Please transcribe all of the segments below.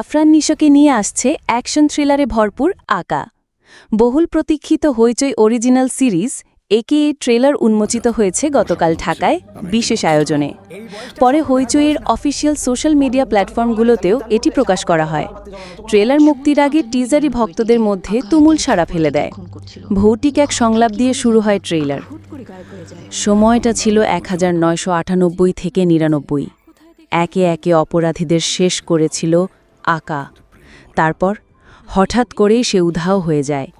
আফরান নিশোকে নিয়ে আসছে অ্যাকশন থ্রিলারে ভরপুর আকা। বহুল প্রতীক্ষিত হইচই অরিজিনাল সিরিজ, একে ট্রেলার উন্মোচিত হয়েছে গতকাল ঢাকায় বিশেষ আয়োজনে। পরে হইচইয়ের অফিসিয়াল সোশ্যাল মিডিয়া প্ল্যাটফর্মগুলোতেও এটি প্রকাশ করা হয়। ট্রেলার মুক্তির আগে টিজারি ভক্তদের মধ্যে তুমুল সাড়া ফেলে দেয়। ভৌতিক এক সংলাপ দিয়ে শুরু হয় ট্রেলার। সময়টা ছিল এক হাজার নয়শো আটানব্বই থেকে নিরানব্বই। একে একে অপরাধীদের শেষ করেছিল আকা। তারপর হঠাৎ করেই সে উধাও হয়ে যায়।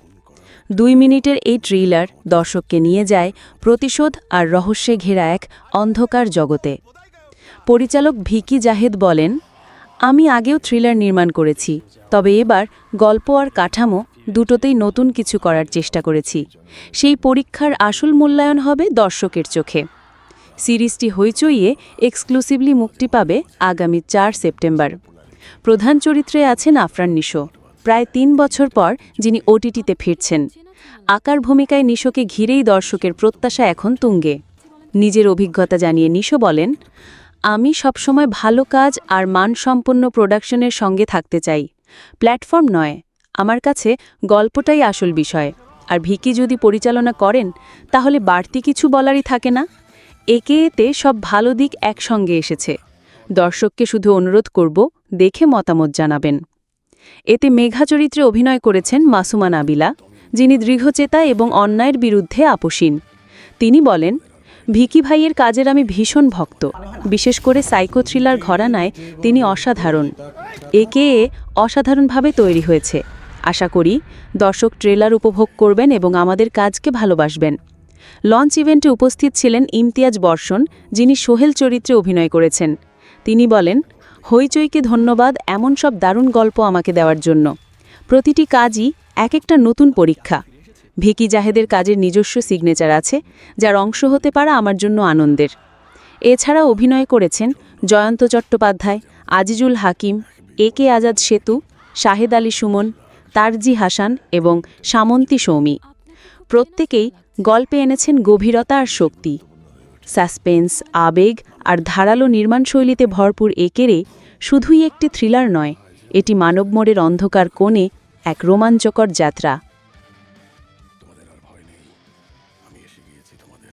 দুই মিনিটের এই ট্রিলার দর্শককে নিয়ে যায় প্রতিশোধ আর রহস্যে ঘেরা এক অন্ধকার জগতে। পরিচালক ভিকি জাহেদ বলেন, আমি আগেও থ্রিলার নির্মাণ করেছি, তবে এবার গল্প আর কাঠামো দুটোতেই নতুন কিছু করার চেষ্টা করেছি। সেই পরীক্ষার আসল মূল্যায়ন হবে দর্শকের চোখে। সিরিজটি হইচইয়ে এক্সক্লুসিভলি মুক্তি পাবে আগামী চার সেপ্টেম্বর। প্রধান চরিত্রে আছেন আফরান নিশো। প্রায় তিন বছর পর যিনি ওটিটিতে ফিরছেন। আকার ভূমিকায় নিশোকে ঘিরেই দর্শকের প্রত্যাশা এখন তুঙ্গে। নিজের অভিজ্ঞতা জানিয়ে নিশো বলেন, আমি সবসময় ভালো কাজ আর মানসম্পন্ন প্রোডাকশনের সঙ্গে থাকতে চাই। প্ল্যাটফর্ম নয়, আমার কাছে গল্পটাই আসল বিষয়। আর ভিকি যদি পরিচালনা করেন, তাহলে বাড়তি কিছু বলারই থাকে না? একে এতে সব ভালো দিক একসঙ্গে এসেছে। দর্শককে শুধু অনুরোধ করব, দেখে মতামত জানাবেন। এতে মেঘা চরিত্রে অভিনয় করেছেন মাসুমা নাবিলা যিনি দৃঢ়চেতা এবং অন্যায়ের বিরুদ্ধে আপোষীন। তিনি বলেন, ভিকি ভাইয়ের কাজের আমি ভীষণ ভক্ত। বিশেষ করে সাইকো থ্রিলার ঘরানায় তিনি অসাধারণ। একে এ অসাধারণভাবে তৈরি হয়েছে। আশা করি দর্শক ট্রেলার উপভোগ করবেন এবং আমাদের কাজকে ভালোবাসবেন। লঞ্চ ইভেন্টে উপস্থিত ছিলেন ইমতিয়াজ বর্ষণ, যিনি সোহেল চরিত্রে অভিনয় করেছেন। তিনি বলেন, হইচইকে ধন্যবাদ এমন সব দারুণ গল্প আমাকে দেওয়ার জন্য। প্রতিটি কাজই এক একটা নতুন পরীক্ষা। ভিকি জাহেদের কাজের নিজস্ব সিগনেচার আছে, যার অংশ হতে পারা আমার জন্য আনন্দের। এছাড়া অভিনয় করেছেন জয়ন্ত চট্টোপাধ্যায়, আজিজুল হাকিম, এ কে আজাদ সেতু, শাহেদ আলী সুমন, তারজি হাসান এবং সামন্তী সৌমি। প্রত্যেকেই গল্পে এনেছেন গভীরতা আর শক্তি। সাসপেন্স, আবেগ আর ধারালো নির্মাণশৈলীতে ভরপুর একেরে শুধুই একটি থ্রিলার নয়, এটি মানবমোড়ের অন্ধকার কোণে এক রোমাঞ্চকর যাত্রা।